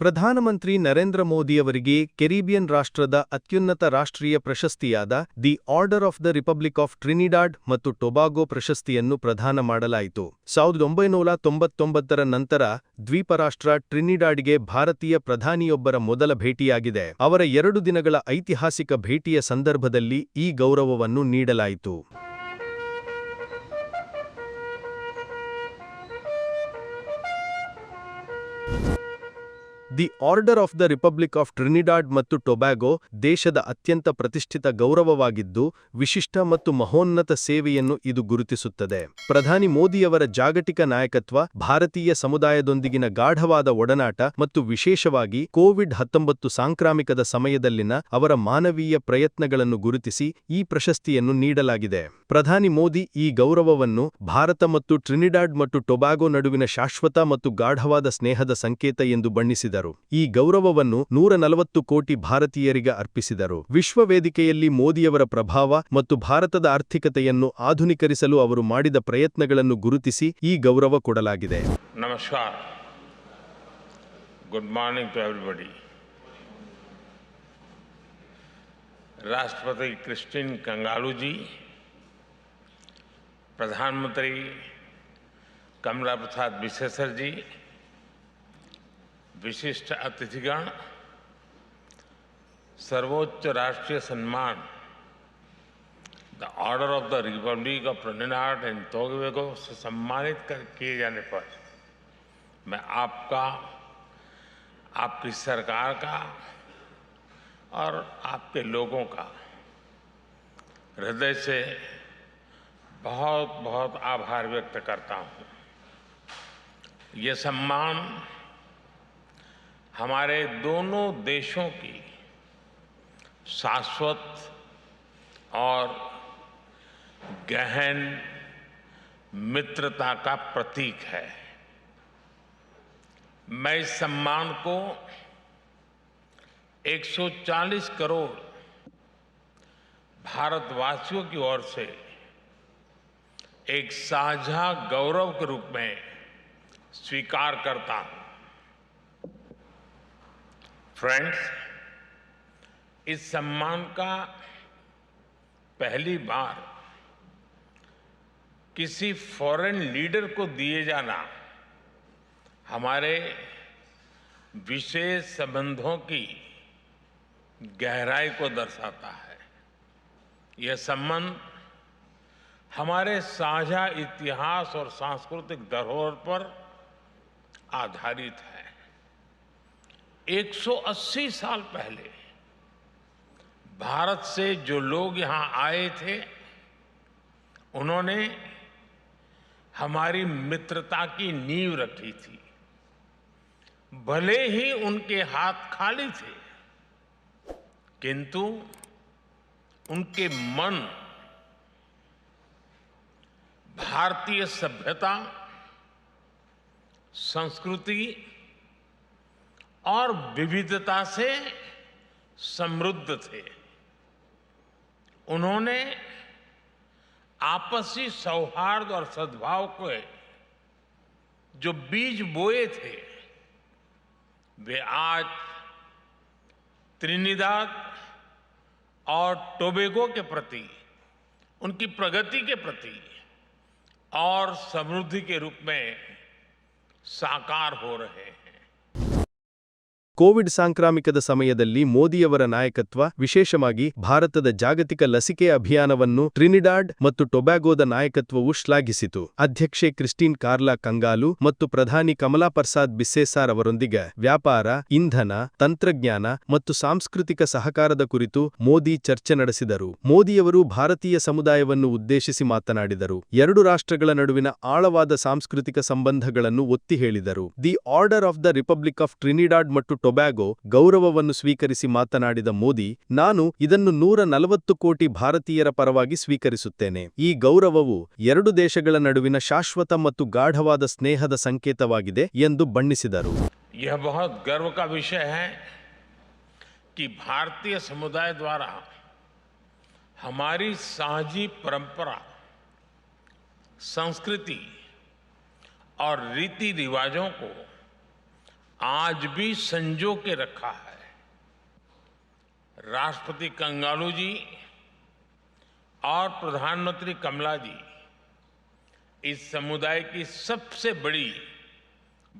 ಪ್ರಧಾನಮಂತ್ರಿ ನರೇಂದ್ರ ಮೋದಿಯವರಿಗೆ ಕೆರಿಬಿಯನ್ ರಾಷ್ಟ್ರದ ಅತ್ಯುನ್ನತ ರಾಷ್ಟ್ರೀಯ ಪ್ರಶಸ್ತಿಯಾದ the Order of the Republic of Trinidad ಮತ್ತು ಟೊಬಾಗೊ ಪ್ರಶಸ್ತಿಯನ್ನು ಪ್ರದಾನ ಮಾಡಲಾಯಿತು. ಸಾವಿರದ ಒಂಬೈನೂರ ತೊಂಬತ್ತೊಂಬತ್ತರ ನಂತರ ದ್ವೀಪರಾಷ್ಟ್ರ ಟ್ರಿನಿಡಾಡ್ಗೆ ಭಾರತೀಯ ಪ್ರಧಾನಿಯೊಬ್ಬರ ಮೊದಲ ಭೇಟಿಯಾಗಿದೆ. ಅವರ ಎರಡು ದಿನಗಳ ಐತಿಹಾಸಿಕ ಭೇಟಿಯ ಸಂದರ್ಭದಲ್ಲಿ ಈ ಗೌರವವನ್ನು ನೀಡಲಾಯಿತು. The Order of the Republic of Trinidad ಮತ್ತು ಟೊಬ್ಯಾಗೊ ದೇಶದ ಅತ್ಯಂತ ಪ್ರತಿಷ್ಠಿತ ಗೌರವವಾಗಿದ್ದು, ವಿಶಿಷ್ಟ ಮತ್ತು ಮಹೋನ್ನತ ಸೇವೆಯನ್ನು ಇದು ಗುರುತಿಸುತ್ತದೆ. ಪ್ರಧಾನಿ ಮೋದಿಯವರ ಜಾಗತಿಕ ನಾಯಕತ್ವ, ಭಾರತೀಯ ಸಮುದಾಯದೊಂದಿಗಿನ ಗಾಢವಾದ ಒಡನಾಟ ಮತ್ತು ವಿಶೇಷವಾಗಿ ಕೋವಿಡ್ ಹತ್ತೊಂಬತ್ತು ಸಾಂಕ್ರಾಮಿಕದ ಸಮಯದಲ್ಲಿನ ಅವರ ಮಾನವೀಯ ಪ್ರಯತ್ನಗಳನ್ನು ಗುರುತಿಸಿ ಈ ಪ್ರಶಸ್ತಿಯನ್ನು ನೀಡಲಾಗಿದೆ. ಪ್ರಧಾನಿ ಮೋದಿ ಈ ಗೌರವವನ್ನು ಭಾರತ ಮತ್ತು ಟ್ರಿನಿಡಾಡ್ ಮತ್ತು ಟೊಬ್ಯಾಗೊ ನಡುವಿನ ಶಾಶ್ವತ ಮತ್ತು ಗಾಢವಾದ ಸ್ನೇಹದ ಸಂಕೇತ ಎಂದು ಬಣ್ಣಿಸಿದರು. ಮಾಡಿದರು. ಈ ಗೌರವವನ್ನು ನೂರ ಕೋಟಿ ಭಾರತೀಯರಿಗೆ ಅರ್ಪಿಸಿದರು. ವಿಶ್ವ ವಿಶ್ವವೇದಿಕೆಯಲ್ಲಿ ಮೋದಿಯವರ ಪ್ರಭಾವ ಮತ್ತು ಭಾರತದ ಆರ್ಥಿಕತೆಯನ್ನು ಆಧುನೀಕರಿಸಲು ಅವರು ಮಾಡಿದ ಪ್ರಯತ್ನಗಳನ್ನು ಗುರುತಿಸಿ ಈ ಗೌರವ ಕೊಡಲಾಗಿದೆ. ನಮಸ್ಕಾರ. ಗುಡ್ ಮಾರ್ನಿಂಗ್ ಟು ಎವ್ರಿಬಡಿ ರಾಷ್ಟ್ರಪತಿ ಕ್ರಿಸ್ಟಿನ್ ಕಂಗಾಲುಜಿ, ಪ್ರಧಾನಮಂತ್ರಿ ಕಮಲಾ ಪ್ರಸಾದ್ ವಿಶ್ವೇಶ್ವರ್ विशिष्ट अतिथिगण, सर्वोच्च राष्ट्रीय सम्मान the Order of the Republic of Trinidad and Tobago से सम्मानित कर किए जाने पर मैं आपका, आपकी सरकार का और आपके लोगों का हृदय से बहुत बहुत आभार व्यक्त करता हूँ। ये सम्मान हमारे दोनों देशों की शाश्वत और गहन मित्रता का प्रतीक है। मैं इस सम्मान को 140 करोड़ भारतवासियों की ओर से एक साझा गौरव के रूप में स्वीकार करता हूँ। फ्रेंड्स इस सम्मान का पहली बार किसी फॉरेन लीडर को दिए जाना हमारे विशेष संबंधों की गहराई को दर्शाता है। यह संबंध हमारे साझा इतिहास और सांस्कृतिक धरोहर पर आधारित है। 180 साल पहले भारत से जो लोग यहाँ आए थे, उन्होंने हमारी मित्रता की नींव रखी थी। भले ही उनके हाथ खाली थे, किंतु उनके मन, भारतीय सभ्यता, संस्कृति और विविधता से समृद्ध थे। उन्होंने आपसी सौहार्द और सद्भाव को जो बीज बोए थे, वे आज त्रिनिदाद और टोबेगो के प्रति, उनकी प्रगति के प्रति और समृद्धि के रूप में साकार हो रहे हैं। ಕೋವಿಡ್ ಸಾಂಕ್ರಾಮಿಕದ ಸಮಯದಲ್ಲಿ ಮೋದಿಯವರ ನಾಯಕತ್ವ, ವಿಶೇಷವಾಗಿ ಭಾರತದ ಜಾಗತಿಕ ಲಸಿಕೆ ಅಭಿಯಾನವನ್ನು ಟ್ರಿನಿಡಾಡ್ ಮತ್ತು ಟೊಬ್ಯಾಗೋದ ನಾಯಕತ್ವವು ಶ್ಲಾಘಿಸಿತು. ಅಧ್ಯಕ್ಷೆ ಕ್ರಿಸ್ಟಿನ್ ಕಾರ್ಲಾ ಕಂಗಾಲು ಮತ್ತು ಪ್ರಧಾನಿ ಕಮಲಾ ಪ್ರಸಾದ್ ಬಿಸ್ಸೇಸಾರ್ ಅವರೊಂದಿಗೆ ವ್ಯಾಪಾರ, ಇಂಧನ, ತಂತ್ರಜ್ಞಾನ ಮತ್ತು ಸಾಂಸ್ಕೃತಿಕ ಸಹಕಾರದ ಕುರಿತು ಮೋದಿ ಚರ್ಚೆ ನಡೆಸಿದರು. ಮೋದಿಯವರು ಭಾರತೀಯ ಸಮುದಾಯವನ್ನು ಉದ್ದೇಶಿಸಿ ಮಾತನಾಡಿದರು. ಎರಡು ರಾಷ್ಟ್ರಗಳ ನಡುವಿನ ಆಳವಾದ ಸಾಂಸ್ಕೃತಿಕ ಸಂಬಂಧಗಳನ್ನು ಒತ್ತಿ ಹೇಳಿದರು. The Order of the Republic of Trinidad ಮತ್ತು ಟೊಬ್ಯಾಗೊ ಗೌರವವನ್ನು ಸ್ವೀಕರಿಸಿ ಮಾತನಾಡಿದ ಮೋದಿ ನಾನು ಇದನ್ನು ನೂರ ನಲವತ್ತು ಕೋಟಿ ಭಾರತೀಯರ ಪರವಾಗಿ ಸ್ವೀಕರಿಸುತ್ತೇನೆ ಈ ಗೌರವವು ಎರಡು ದೇಶಗಳ ನಡುವಿನ ಶಾಶ್ವತ ಮತ್ತು ಗಾಢವಾದ ಸ್ನೇಹದ ಸಂಕೇತವಾಗಿದೆ ಎಂದು ಬಣ್ಣಿಸಿದರು यह बहुत गर्व का विषय है कि भारतीय समुदाय द्वारा हमारी साझी परंपरा संस्कृति और रीति रिवाजों को आज भी संजो के रखा है। राष्ट्रपति कंगालू जी और प्रधानमंत्री कमला जी, इस समुदाय की सबसे बड़ी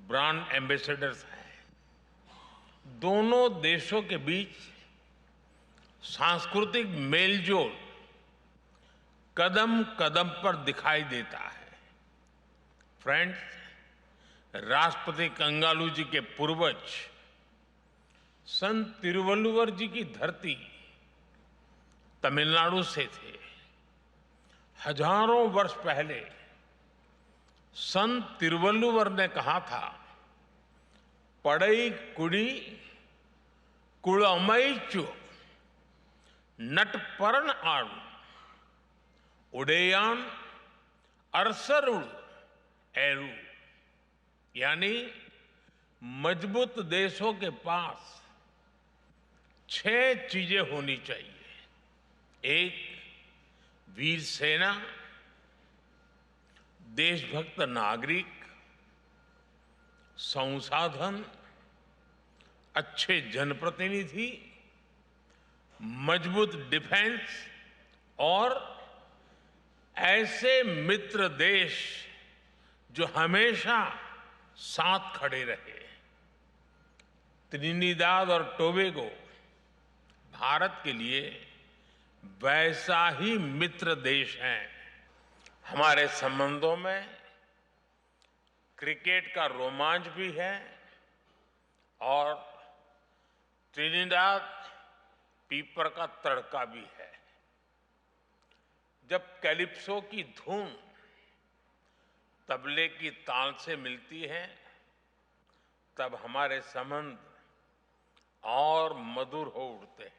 ब्रांड एम्बेसडर्स हैं। दोनों देशों के बीच सांस्कृतिक मेलजोल कदम कदम पर दिखाई देता है। फ्रेंड्स राष्ट्रपति कंगालू जी के पूर्वज, संत तिरुवल्लुवर जी की धरती तमिलनाडु से थे। हज़ारों वर्ष पहले संत तिरुवल्लुवर ने कहा था, पड़ई कुड़ी कुड़मैचु नटपरण आड़ू, उडेयान अरसरुड़ एरू यानी मज़बूत देशों के पास छह चीज़ें होनी चाहिए। एक, वीर सेना, देशभक्त नागरिक, संसाधन, अच्छे जनप्रतिनिधि, मज़बूत डिफेंस और ऐसे मित्र देश जो हमेशा साथ खड़े रहे। त्रिनिदाद और टोबेगो भारत के लिए वैसा ही मित्र देश है। हमारे संबंधों में क्रिकेट का रोमांच भी है और त्रिनिदाद पीपर का तड़का भी है। जब कैलिप्सो की धुन तबले की ताल से मिलती है, तब हमारे संबंध और मधुर हो उठते हैं।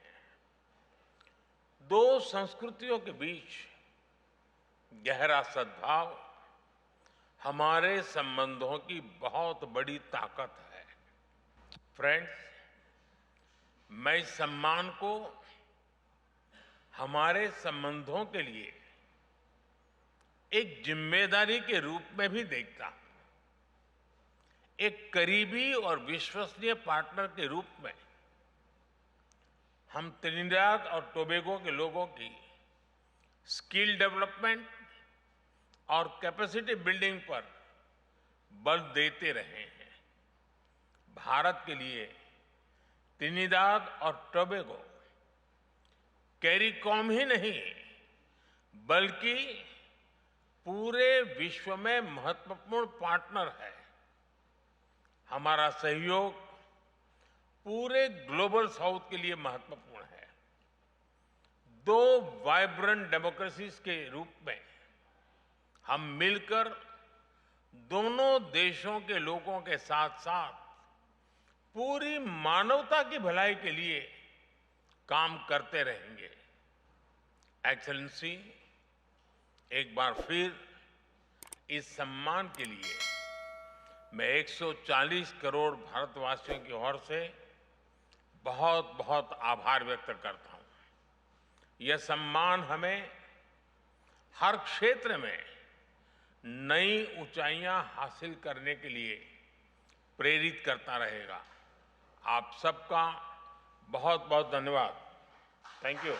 दो संस्कृतियों के बीच गहरा सद्भाव हमारे संबंधों की बहुत बड़ी ताकत है। फ्रेंड्स मैं इस सम्मान को हमारे संबंधों के लिए एक ज़िम्मेदारी के रूप में भी देखता। एक करीबी और विश्वसनीय पार्टनर के रूप में। हम त्रिनिदाद और टोबेगो के लोगों की स्किल डेवलपमेंट और कैपेसिटी बिल्डिंग पर बल देते रहे हैं। भारत के लिए त्रिनिदाद और टोबेगो कैरिकॉम ही नहीं, बल्कि पूरे विश्व में महत्वपूर्ण पार्टनर है। हमारा सहयोग पूरे ग्लोबल साउथ के लिए महत्वपूर्ण है। दो वाइब्रेंट डेमोक्रेसीज के रूप में हम मिलकर दोनों देशों के लोगों के साथ साथ पूरी मानवता की भलाई के लिए काम करते रहेंगे। एक्सलेंसी एक बार फिर इस सम्मान के लिए मैं 140 करोड़ भारतवासियों की ओर से बहुत बहुत आभार व्यक्त करता हूँ। यह सम्मान हमें हर क्षेत्र में नई ऊंचाइयाँ हासिल करने के लिए प्रेरित करता रहेगा। आप सबका बहुत बहुत धन्यवाद। Thank you